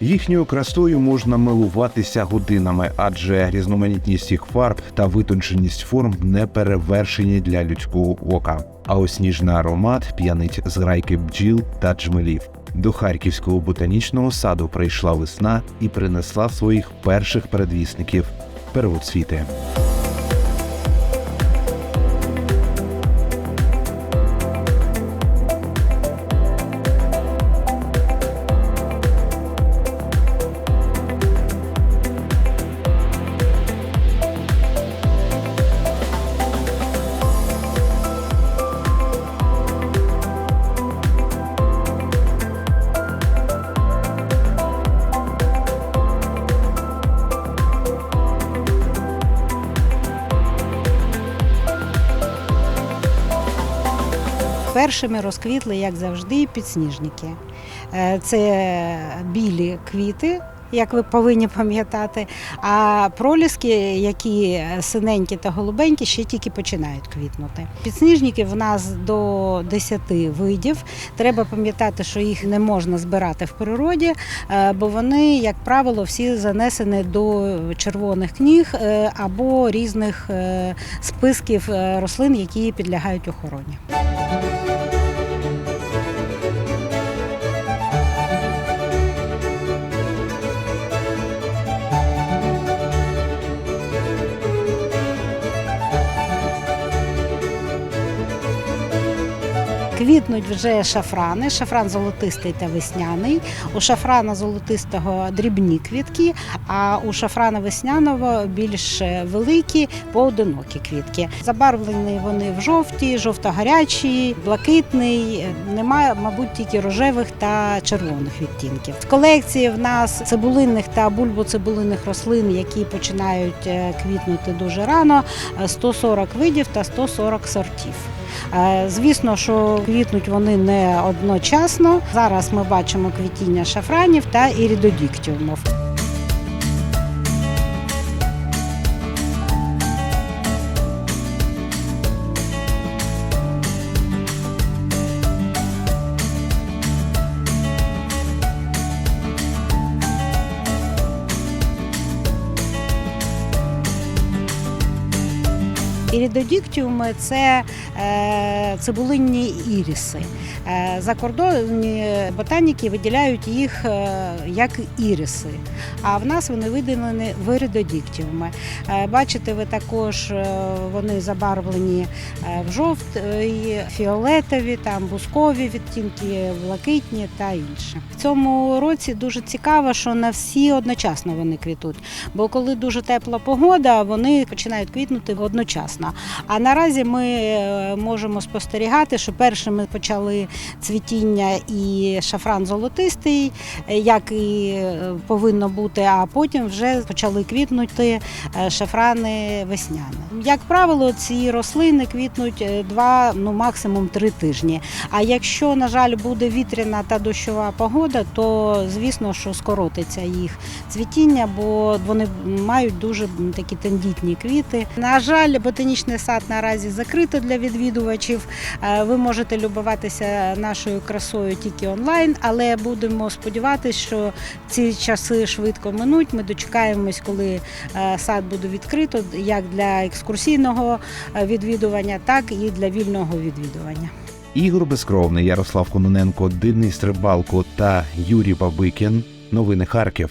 Їхньою красою можна милуватися годинами, адже різноманітність їх фарб та витонченість форм не перевершені для людського ока. А ось ніжний аромат п'янить з райки бджіл та джмелів. До харківського ботанічного саду прийшла весна і принесла своїх перших передвісників первоцвіти. Першими розквітли, як завжди, підсніжники. Е, Це білі квіти. Як ви повинні пам'ятати, а проліски, які синенькі та голубенькі, ще тільки починають квітнути. Підсніжників в нас до 10 видів. Треба пам'ятати, що їх не можна збирати в природі, е, бо вони, як правило, всі занесені до червоних книг е, або різних списків рослин, які підлягають охороні. Квітнуть вже шафрани, шафран золотистий та весняний. У шафрана золотистого дрібні квітки, а у шафрана весняного більш великі поодинокі квітки. Забарвлені вони в жовті, жовто-гарячі, блакитний. Немає, мабуть, тільки рожевих та червоних відтінків. В колекції в нас цибулинних та бульбоцибулинних рослин, які починають е, квітнути дуже рано, е, 140 видів та 140 сортів. Е, Звісно, що квітнуть вони не одночасно. Зараз ми бачимо квітіння шафранів та іридодіктіумів. Іридодіктіуми це е, цибулинні іріси. Е, закордонні ботаніки виділяють їх е, як іриси, а в нас вони виділені в іридодіктіуми. Е, бачите, ви також вони забарвлені в жовті, фіолетові, там бускові відтінки, блакитні та інше. В цьому році дуже цікаво, що не всі одночасно вони квітуть. Бо коли дуже тепла погода, вони починають квітнути одночасно. А наразі ми е, можемо спостерігати, що першими почали цвітіння і шафран золотистий, е, як і е, повинно бути, а потім вже почали квітнути шафрани весняні. Як правило, ці рослини квітнуть два, ну максимум три тижні. А якщо, на жаль, буде вітряна та дощова погода, то звісно, що скоротиться їх цвітіння, бо вони мають дуже такі тендітні квіти. На жаль, ботанічний сад наразі закрито для відвідувачів. Е, Ви можете любуватися нашою красою тільки онлайн, але будемо сподіватися, що ці часи швидко минуть. Ми дочекаємось, коли е, сад буде відкрито як для екскурсійного е, відвідування, так і для вільного відвідування. Ігор Безкровний, Ярослав Кононенко, Денис Рибалко та Юрій Бабикін. Новини Харків.